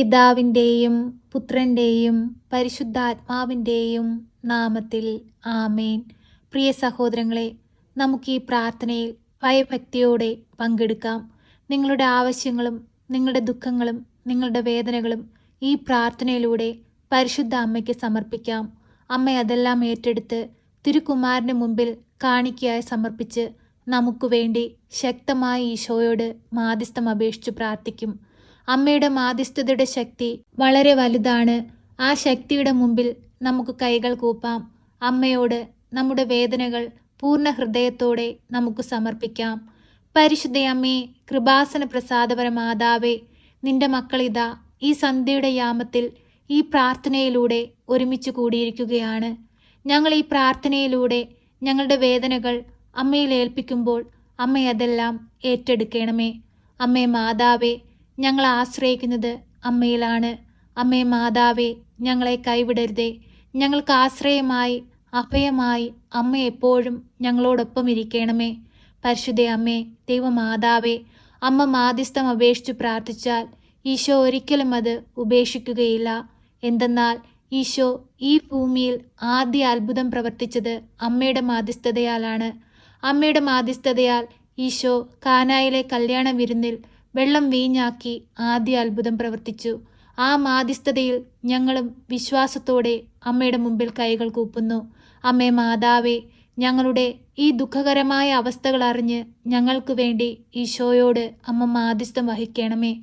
പിതാവിന്റെയും പുത്രന്റെയും പരിശുദ്ധാത്മാവിന്റെയും നാമത്തിൽ ആമേൻ. പ്രിയ സഹോദരങ്ങളെ നമുക്ക് ഈ പ്രാർത്ഥനയിൽ ഭയഭക്തിയോടെ പങ്കെടുക്കാം. നിങ്ങളുടെ ആവശ്യങ്ങളും നിങ്ങളുടെ ദുഃഖങ്ങളും നിങ്ങളുടെ വേദനകളും ഈ പ്രാർത്ഥനയിലൂടെ പരിശുദ്ധ അമ്മയ്ക്ക് സമർപ്പിക്കാം. അമ്മ അതെല്ലാം ഏറ്റെടുത്ത് തിരുക്കുമാരന് മുമ്പിൽ കാണിക്കയായി സമർപ്പിച്ച് നമുക്ക് വേണ്ടി ശക്തമായി ഈശോയോട് മാധ്യസ്ഥം അപേക്ഷിച്ച് പ്രാർത്ഥിക്കും. അമ്മയുടെ മാധ്യസ്ഥതയുടെ ശക്തി വളരെ വലുതാണ്. ആ ശക്തിയുടെ മുമ്പിൽ നമുക്ക് കൈകൾ കൂപ്പാം. അമ്മയോട് നമ്മുടെ വേദനകൾ പൂർണ ഹൃദയത്തോടെ നമുക്ക് സമർപ്പിക്കാം. പരിശുദ്ധയമ്മേ കൃപാസന പ്രസാദപര മാതാവേ നിന്റെ മക്കളിതാ ഈ സന്ധ്യയുടെ യാമത്തിൽ ഈ പ്രാർത്ഥനയിലൂടെ ഒരുമിച്ച് കൂടിയിരിക്കുകയാണ്. ഞങ്ങൾ ഈ പ്രാർത്ഥനയിലൂടെ ഞങ്ങളുടെ വേദനകൾ അമ്മയിൽ ഏൽപ്പിക്കുമ്പോൾ അമ്മ അതെല്ലാം ഏറ്റെടുക്കണമേ. അമ്മേ മാതാവേ ഞങ്ങൾ ആശ്രയിക്കുന്നത് അമ്മയിലാണ്. അമ്മേ മാതാവേ ഞങ്ങളെ കൈവിടരുതേ. ഞങ്ങൾക്ക് ആശ്രയമായി അഭയമായി അമ്മ എപ്പോഴും ഞങ്ങളോടൊപ്പം ഇരിക്കണമേ. പരിശുദ്ധ അമ്മേ ദൈവമാതാവേ അമ്മ മാധ്യസ്ഥം അപേക്ഷിച്ചു പ്രാർത്ഥിച്ചാൽ ഈശോ ഒരിക്കലും അത് ഉപേക്ഷിക്കുകയില്ല. എന്തെന്നാൽ ഈശോ ഈ ഭൂമിയിൽ ആദ്യ അത്ഭുതം പ്രവർത്തിച്ചത് അമ്മയുടെ മാധ്യസ്ഥതയാലാണ്. അമ്മയുടെ മാധ്യസ്ഥതയാൽ ഈശോ കാനായിലെ കല്യാണ വിരുന്നിൽ വെള്ളം വീഞ്ഞാക്കി ആദ്യ അത്ഭുതം പ്രവർത്തിച്ചു. ആ മാധ്യസ്ഥതയിൽ ഞങ്ങളും വിശ്വാസത്തോടെ അമ്മയുടെ മുമ്പിൽ കൈകൾ കൂപ്പുന്നു. അമ്മേ മാതാവേ ഞങ്ങളുടെ ഈ ദുഃഖകരമായ അവസ്ഥകൾ അറിഞ്ഞ് ഞങ്ങൾക്ക് വേണ്ടി ഈശോയോട് അമ്മ മാധ്യസ്ഥം വഹിക്കണമേ.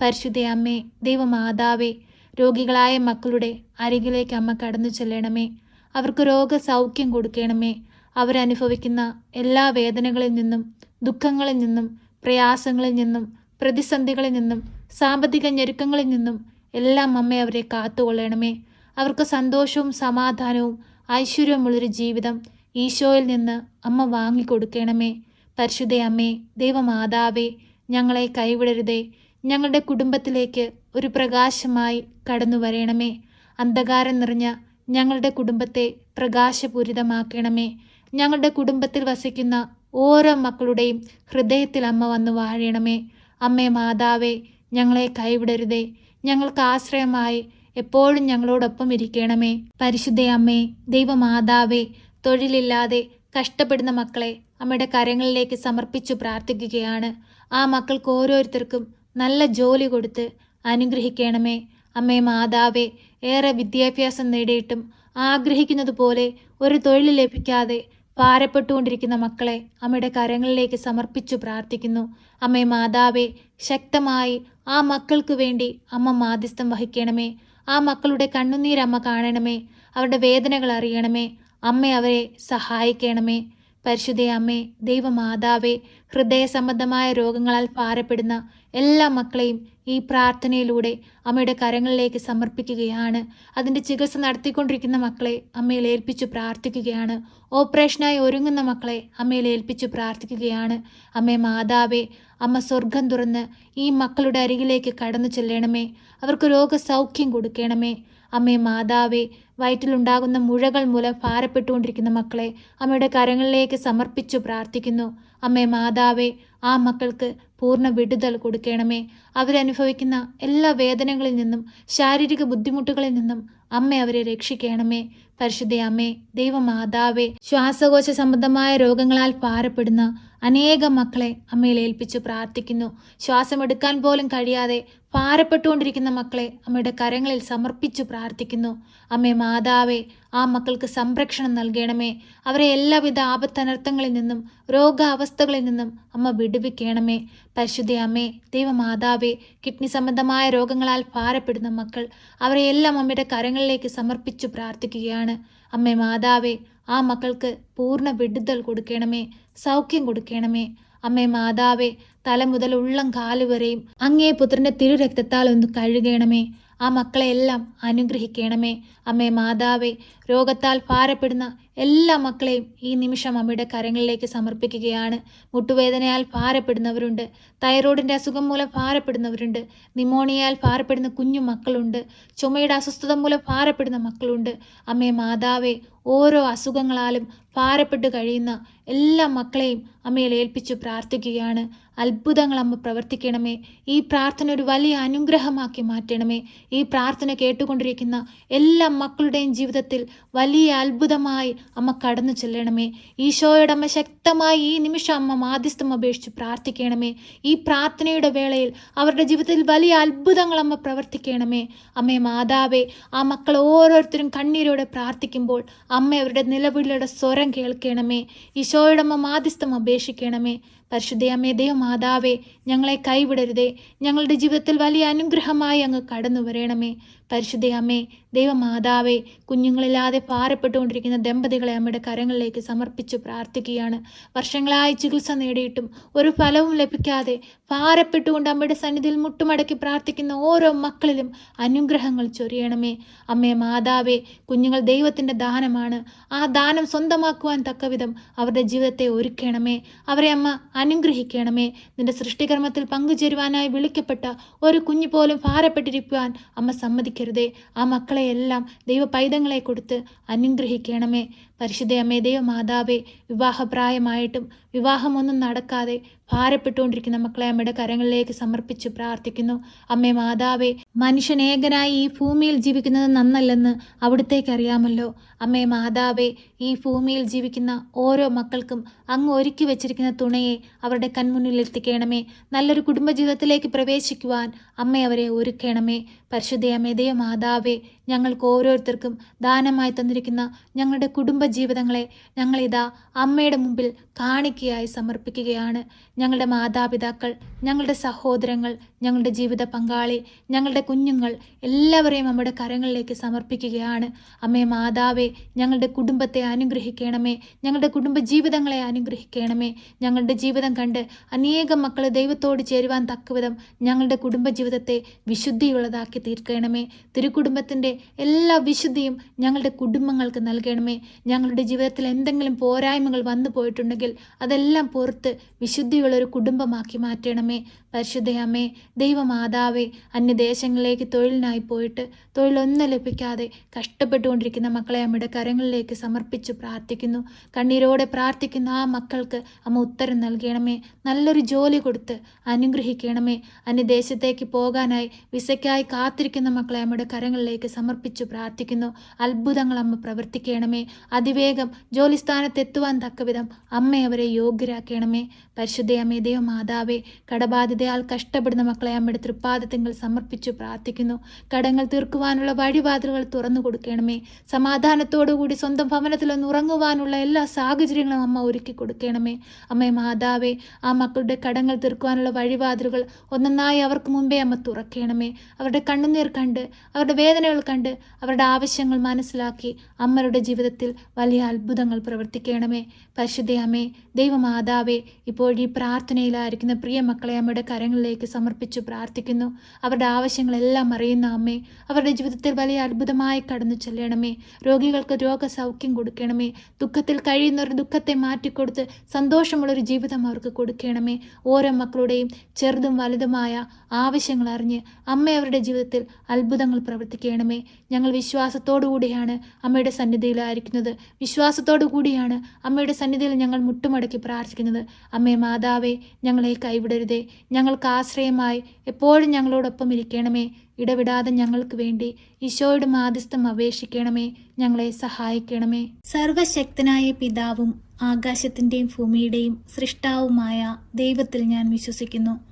പരിശുദ്ധ അമ്മേ ദൈവമാതാവേ രോഗികളായ മക്കളുടെ അരികിലേക്ക് അമ്മ കടന്നു ചെല്ലണമേ. അവർക്ക് രോഗസൗഖ്യം കൊടുക്കണമേ. അവരനുഭവിക്കുന്ന എല്ലാ വേദനകളിൽ നിന്നും ദുഃഖങ്ങളിൽ നിന്നും പ്രയാസങ്ങളിൽ നിന്നും പ്രതിസന്ധികളിൽ നിന്നും സാമ്പത്തിക ഞെരുക്കങ്ങളിൽ നിന്നും എല്ലാം അമ്മ അവരെ കാത്തുകൊള്ളണമേ. അവർക്ക് സന്തോഷവും സമാധാനവും ഐശ്വര്യമുള്ളൊരു ജീവിതം ഈശോയിൽ നിന്ന് അമ്മ വാങ്ങിക്കൊടുക്കണമേ. പരിശുദ്ധ അമ്മേ ദൈവമാതാവേ ഞങ്ങളെ കൈവിടരുതേ. ഞങ്ങളുടെ കുടുംബത്തിലേക്ക് ഒരു പ്രകാശമായി കടന്നു വരണമേ. അന്ധകാരം നിറഞ്ഞ ഞങ്ങളുടെ കുടുംബത്തെ പ്രകാശപൂരിതമാക്കണമേ. ഞങ്ങളുടെ കുടുംബത്തിൽ വസിക്കുന്ന ഓരോ മക്കളുടെയും ഹൃദയത്തിൽ അമ്മ വന്നു വാഴണമേ. അമ്മേ മാതാവേ ഞങ്ങളെ കൈവിടരുതേ. ഞങ്ങൾക്ക് ആശ്രയമായി എപ്പോഴും ഞങ്ങളോടൊപ്പം ഇരിക്കണമേ. പരിശുദ്ധ അമ്മേ ദൈവമാതാവേ തൊഴിലില്ലാതെ കഷ്ടപ്പെടുന്ന മക്കളെ അമ്മയുടെ കരങ്ങളിലേക്ക് സമർപ്പിച്ചു പ്രാർത്ഥിക്കുകയാണ്. ആ മക്കൾക്ക് ഓരോരുത്തർക്കും നല്ല ജോലി കൊടുത്ത് അനുഗ്രഹിക്കണമേ. അമ്മേ മാതാവേ ഏറെ വിദ്യാഭ്യാസം നേടിയിട്ടും ആഗ്രഹിക്കുന്നത് പോലെ ഒരു തൊഴിൽ ലഭിക്കാതെ ഭാരപ്പെട്ടുകൊണ്ടിരിക്കുന്ന മക്കളെ അമ്മയുടെ കരങ്ങളിലേക്ക് സമർപ്പിച്ചു പ്രാർത്ഥിക്കുന്നു. അമ്മേ മാതാവേ ശക്തമായി ആ മക്കൾക്ക് വേണ്ടി അമ്മ മാധ്യസ്ഥം വഹിക്കണമേ. ആ മക്കളുടെ കണ്ണുനീരമ്മ കാണണമേ. അവരുടെ വേദനകൾ അറിയണമേ. അമ്മ അവരെ സഹായിക്കണമേ. പരിശുദ്ധ അമ്മേ ദൈവമാതാവേ ഹൃദയ സംബന്ധമായ രോഗങ്ങളാൽ ഭാരപ്പെടുന്ന എല്ലാ മക്കളെയും ഈ പ്രാർത്ഥനയിലൂടെ അമ്മയുടെ കരങ്ങളിലേക്ക് സമർപ്പിക്കുകയാണ്. അതിന്റെ ചികിത്സ നടത്തിക്കൊണ്ടിരിക്കുന്ന മക്കളെ അമ്മയിൽ ഏൽപ്പിച്ചു പ്രാർത്ഥിക്കുകയാണ്. ഓപ്പറേഷനായി ഒരുങ്ങുന്ന മക്കളെ അമ്മയിൽ ഏൽപ്പിച്ചു പ്രാർത്ഥിക്കുകയാണ്. അമ്മേ മാതാവേ അമ്മ സ്വർഗം തുറന്ന് ഈ മക്കളുടെ അരികിലേക്ക് കടന്നു ചെല്ലണമേ. അവർക്ക് രോഗസൗഖ്യം കൊടുക്കണമേ. അമ്മേ മാതാവേ വയറ്റിലുണ്ടാകുന്ന മുഴകൾ മൂലം ഭാരപ്പെട്ടുകൊണ്ടിരിക്കുന്ന മക്കളെ അമ്മയുടെ കരങ്ങളിലേക്ക് സമർപ്പിച്ചു പ്രാർത്ഥിക്കുന്നു. അമ്മേ മാതാവേ ആ മക്കൾക്ക് പൂർണ വിടുതൽ കൊടുക്കണമേ. അവരനുഭവിക്കുന്ന എല്ലാ വേദനകളിൽ നിന്നും ശാരീരിക ബുദ്ധിമുട്ടുകളിൽ നിന്നും അമ്മ അവരെ രക്ഷിക്കണമേ. പരിശുദ്ധ അമ്മേ ദൈവമാതാവേ ശ്വാസകോശ സംബന്ധമായ രോഗങ്ങളാൽ ഭാരപ്പെടുന്ന അനേകം മക്കളെ അമ്മയിൽ ഏൽപ്പിച്ചു പ്രാർത്ഥിക്കുന്നു. ശ്വാസമെടുക്കാൻ പോലും കഴിയാതെ ഭാരപ്പെട്ടുകൊണ്ടിരിക്കുന്ന മക്കളെ അമ്മയുടെ കരങ്ങളിൽ സമർപ്പിച്ചു പ്രാർത്ഥിക്കുന്നു. അമ്മേ മാതാവേ ആ മക്കൾക്ക് സംരക്ഷണം നൽകണമേ. അവരെ എല്ലാവിധ ആപത്തനർത്ഥങ്ങളിൽ നിന്നും രോഗാവസ്ഥകളിൽ നിന്നും അമ്മ വിടുവിക്കണമേ. പരിശുദ്ധ അമ്മേ ദൈവമാതാവേ കിഡ്നി സംബന്ധമായ രോഗങ്ങളാൽ ഭാരപ്പെടുന്ന മക്കൾ അവരെ എല്ലാം അമ്മയുടെ കരങ്ങളിലേക്ക് സമർപ്പിച്ചു പ്രാർത്ഥിക്കുകയാണ്. അമ്മേ മാതാവേ ആ മക്കൾക്ക് പൂർണ വിടുതൽ കൊടുക്കണമേ സൗഖ്യം കൊടുക്കണമേ. അമ്മേ മാതാവേ തല മുതൽ ഉള്ളം കാൽ വരെയും അങ്ങേ പുത്രന്റെ തിരുരക്തത്താൽ ഒന്ന് കഴുകണമേ. ആ മക്കളെ എല്ലാം അനുഗ്രഹിക്കണമേ. അമ്മേ മാതാവേ രോഗത്താൽ ഭാരപ്പെടുന്ന എല്ലാ മക്കളെയും ഈ നിമിഷം അമ്മയുടെ കരങ്ങളിലേക്ക് സമർപ്പിക്കുകയാണ്. മുട്ടുവേദനയാൽ ഭാരപ്പെടുന്നവരുണ്ട്. തൈറോയിഡിന്റെ അസുഖം മൂലം ഭാരപ്പെടുന്നവരുണ്ട്. നിമോണിയയാൽ ഭാരപ്പെടുന്ന കുഞ്ഞു മക്കളുണ്ട്. ചുമയുടെ അസ്വസ്ഥത മൂലം ഭാരപ്പെടുന്ന മക്കളുണ്ട്. അമ്മേ മാതാവേ ഓരോ അസുഖങ്ങളാലും ഭാരപ്പെട്ട് കഴിയുന്ന എല്ലാ മക്കളെയും അമ്മയിൽ ഏൽപ്പിച്ചു പ്രാർത്ഥിക്കുകയാണ്. അത്ഭുതങ്ങൾ അമ്മ പ്രവർത്തിക്കണമേ. ഈ പ്രാർത്ഥന ഒരു വലിയ അനുഗ്രഹമാക്കി മാറ്റണമേ. ഈ പ്രാർത്ഥന കേട്ടുകൊണ്ടിരിക്കുന്ന എല്ലാ മക്കളുടെയും ജീവിതത്തിൽ വലിയ അത്ഭുതമായി അമ്മ കടന്നു ചെല്ലണമേ. ഈശോയുടെ അമ്മ ശക്തമായി ഈ നിമിഷം അമ്മ മാധ്യസ്ഥം അപേക്ഷിച്ച് പ്രാർത്ഥിക്കണമേ. ഈ പ്രാർത്ഥനയുടെ വേളയിൽ അവരുടെ ജീവിതത്തിൽ വലിയ അത്ഭുതങ്ങൾ അമ്മ പ്രവർത്തിക്കണമേ. അമ്മേ മാതാവേ ആ മക്കൾ ഓരോരുത്തരും കണ്ണീരോടെ പ്രാർത്ഥിക്കുമ്പോൾ അമ്മ അവരുടെ നിലവിളിയുടെ സ്വരം കേൾക്കണമേ. ഈശോയുടെ അമ്മ മാധ്യസ്ഥം അപേക്ഷിക്കണമേ. പരിശുദ്ധയമ്മേ ദൈവമാതാവേ ഞങ്ങളെ കൈവിടരുതേ. ഞങ്ങളുടെ ജീവിതത്തിൽ വലിയ അനുഗ്രഹമായി അങ്ങ് കടന്നു വരണമേ. പരിശുദ്ധയമ്മേ ദൈവമാതാവേ കുഞ്ഞുങ്ങളില്ലാതെ പാറപ്പെട്ടുകൊണ്ടിരിക്കുന്ന ദമ്പതികളെ അമ്മയുടെ കരങ്ങളിലേക്ക് സമർപ്പിച്ച് പ്രാർത്ഥിക്കുകയാണ്. വർഷങ്ങളായി ചികിത്സ നേടിയിട്ടും ഒരു ഫലവും ലഭിക്കാതെ പാറപ്പെട്ടുകൊണ്ട് അമ്മയുടെ സന്നിധിയിൽ മുട്ടുമടക്കി പ്രാർത്ഥിക്കുന്ന ഓരോ മക്കളിലും അനുഗ്രഹങ്ങൾ ചൊരിയണമേ. അമ്മേ മാതാവേ കുഞ്ഞുങ്ങൾ ദൈവത്തിന്റെ ദാനമാണ്. ആ ദാനം സ്വന്തമാക്കുവാൻ തക്കവിധം അവരുടെ ജീവിതത്തെ ഒരുക്കണമേ. അവരെ അമ്മ അനുഗ്രഹിക്കണമേ. നിന്റെ സൃഷ്ടികർമ്മത്തിൽ പങ്കുചേരുവാനായി വിളിക്കപ്പെട്ട ഒരു കുഞ്ഞു പോലും ഭാരപ്പെട്ടിരിക്കുവാൻ അമ്മ സമ്മതിക്കരുതേ. ആ മക്കളെയെല്ലാം ദൈവ പൈതങ്ങളെ കൊടുത്ത് അനുഗ്രഹിക്കണമേ. പരിശുദ്ധ അമ്മേ ദൈവമാതാവേ വിവാഹപ്രായമായിട്ടും വിവാഹമൊന്നും നടക്കാതെ ഭാരപ്പെട്ടുകൊണ്ടിരിക്കുന്ന മക്കളെ അമ്മയുടെ കരങ്ങളിലേക്ക് സമർപ്പിച്ച് പ്രാർത്ഥിക്കുന്നു. അമ്മേ മാതാവേ മനുഷ്യൻ ഏകനായി ഈ ഭൂമിയിൽ ജീവിക്കുന്നത് നന്നല്ലെന്ന് അവിടുത്തേക്ക് അറിയാമല്ലോ. അമ്മേ മാതാവേ ഈ ഭൂമിയിൽ ജീവിക്കുന്ന ഓരോ മക്കൾക്കും അങ്ങ് ഒരുക്കി വെച്ചിരിക്കുന്ന തുണയെ അവരുടെ കൺമുന്നിൽ എത്തിക്കണമേ. നല്ലൊരു കുടുംബജീവിതത്തിലേക്ക് പ്രവേശിക്കുവാൻ അമ്മ അവരെ ഒരുക്കണമേ. പരിശുദ്ധയമ്മേ മാതാവേ ഞങ്ങൾക്ക് ഓരോരുത്തർക്കും ദാനമായി തന്നിരിക്കുന്ന ഞങ്ങളുടെ കുടുംബജീവിതങ്ങളെ ഞങ്ങളിതാ അമ്മയുടെ മുമ്പിൽ കാണിക്കയായി സമർപ്പിക്കുകയാണ്. ഞങ്ങളുടെ മാതാപിതാക്കൾ ഞങ്ങളുടെ സഹോദരങ്ങൾ ഞങ്ങളുടെ ജീവിത പങ്കാളി ഞങ്ങളുടെ കുഞ്ഞുങ്ങൾ എല്ലാവരെയും നമ്മുടെ കരങ്ങളിലേക്ക് സമർപ്പിക്കുകയാണ്. അമ്മേ മാതാവേ ഞങ്ങളുടെ കുടുംബത്തെ അനുഗ്രഹിക്കണമേ. ഞങ്ങളുടെ കുടുംബ ജീവിതങ്ങളെ അനുഗ്രഹിക്കണമേ. ഞങ്ങളുടെ ജീവിതം കണ്ട് അനേകം മക്കൾ ദൈവത്തോട് ചേരുവാൻ തക്കവിധം ഞങ്ങളുടെ കുടുംബ ജീവിതത്തെ വിശുദ്ധിയുള്ളതാക്കി തീർക്കണമേ. തിരുക്കുടുംബത്തിന്റെ എല്ലാ വിശുദ്ധിയും ഞങ്ങളുടെ കുടുംബങ്ങൾക്ക് നൽകണമേ. ഞങ്ങളുടെ ജീവിതത്തിൽ എന്തെങ്കിലും പോരായ്മകൾ വന്നു പോയിട്ടുണ്ടെങ്കിൽ അതെല്ലാം പുറത്ത് വിശുദ്ധിയുള്ളൊരു കുടുംബമാക്കി മാറ്റണമേ. പരിശുദ്ധയമ്മേ ദൈവമാതാവേ അന്യദേശങ്ങളിലേക്ക് തൊഴിലിനായി പോയിട്ട് തൊഴിലൊന്നും ലഭിക്കാതെ കഷ്ടപ്പെട്ടുകൊണ്ടിരിക്കുന്ന മക്കളെ അമ്മയുടെ കരങ്ങളിലേക്ക് സമർപ്പിച്ച് പ്രാർത്ഥിക്കുന്നു. കണ്ണീരോടെ പ്രാർത്ഥിക്കുന്ന ആ മക്കൾക്ക് അമ്മ ഉത്തരം നൽകണമേ. നല്ലൊരു ജോലി കൊടുത്ത് അനുഗ്രഹിക്കണമേ. അന്യദേശത്തേക്ക് പോകാനായി വിസയ്ക്കായി കാത്തിരിക്കുന്ന മക്കളെ അമ്മയുടെ കരങ്ങളിലേക്ക് സമർപ്പിച്ച് പ്രാർത്ഥിക്കുന്നു. അത്ഭുതങ്ങൾ അമ്മ പ്രവർത്തിക്കണമേ. അതിവേഗം ജോലി സ്ഥാനത്തെത്തുവാൻ തക്കവിധം അമ്മ അവരെ യോഗ്യരാക്കണമേ. പരിശുദ്ധയമ്മേ ദൈവ മാതാവേ കടബാധിതയാൽ കഷ്ടപ്പെടുന്ന മക്കളെ അമ്മയുടെ തൃപ്പാദത്തിങ്ങൾ സമർപ്പിച്ചു പ്രാർത്ഥിക്കുന്നു. കടങ്ങൾ തീർക്കുവാനുള്ള വഴിവാതിലുകൾ തുറന്നു കൊടുക്കണമേ. സമാധാനത്തോടുകൂടി സ്വന്തം ഭവനത്തിലൊന്ന് ഉറങ്ങുവാനുള്ള എല്ലാ സാഹചര്യങ്ങളും അമ്മ ഒരുക്കി കൊടുക്കണമേ. അമ്മേ മാതാവേ ആ മക്കളുടെ കടങ്ങൾ തീർക്കുവാനുള്ള വഴിവാതിലുകൾ ഒന്നൊന്നായി അവർക്ക് മുമ്പേ അമ്മ തുറക്കണമേ. അവരുടെ കണ്ണുനീർ കണ്ട് അവരുടെ വേദനകൾ കണ്ട് അവരുടെ ആവശ്യങ്ങൾ മനസ്സിലാക്കി അമ്മയുടെ ജീവിതത്തിൽ വലിയ അത്ഭുതങ്ങൾ പ്രവർത്തിക്കണമേ. പരിശുദ്ധയമ്മേ ദൈവമാതാവേ ഇപ്പോൾ ഈ പ്രാർത്ഥനയിലായിരിക്കുന്ന പ്രിയ മക്കളെ അമ്മയുടെ കരങ്ങളിലേക്ക് സമർപ്പിച്ചു പ്രാർത്ഥിക്കുന്നു. അവരുടെ ആവശ്യങ്ങളെല്ലാം അറിയുന്ന അമ്മേ അവരുടെ ജീവിതത്തിൽ വലിയ അത്ഭുതമായി കടന്നു ചെല്ലണമേ. രോഗികൾക്ക് രോഗസൗഖ്യം കൊടുക്കണമേ. ദുഃഖത്തിൽ കഴിയുന്നവർ ദുഃഖത്തെ മാറ്റിക്കൊടുത്ത് സന്തോഷമുള്ളൊരു ജീവിതം അവർക്ക് കൊടുക്കണമേ. ഓരോ മക്കളുടെയും ചെറുതും വലുതുമായ ആവശ്യങ്ങൾ അറിഞ്ഞ് അമ്മ അവരുടെ ജീവിതത്തിൽ അത്ഭുതങ്ങൾ പ്രവർത്തിക്കണമേ. ഞങ്ങൾ വിശ്വാസത്തോടു കൂടിയാണ് അമ്മയുടെ സന്നിധിയിലായിരിക്കുന്നത്. വിശ്വാസത്തോടു കൂടിയാണ് അമ്മയുടെ സന്നിധിയിൽ ഞങ്ങൾ മുട്ടുമടക്കി പ്രാർത്ഥിക്കുന്നത്. അമ്മേ മാതാവേ ഞങ്ങളെ കൈവിടരുതേ. ഞങ്ങൾക്ക് ആശ്രയമായി എപ്പോഴും ഞങ്ങളോടൊപ്പം ഇരിക്കണമേ. ഇടവിടാതെ ഞങ്ങൾക്ക് വേണ്ടി ഈശോയുടെ മാധ്യസ്ഥം അപേക്ഷിക്കണമേ. ഞങ്ങളെ സഹായിക്കണമേ. സർവശക്തനായ പിതാവും ആകാശത്തിന്റെയും ഭൂമിയുടെയും സൃഷ്ടാവുമായ ദൈവത്തിൽ ഞാൻ വിശ്വസിക്കുന്നു.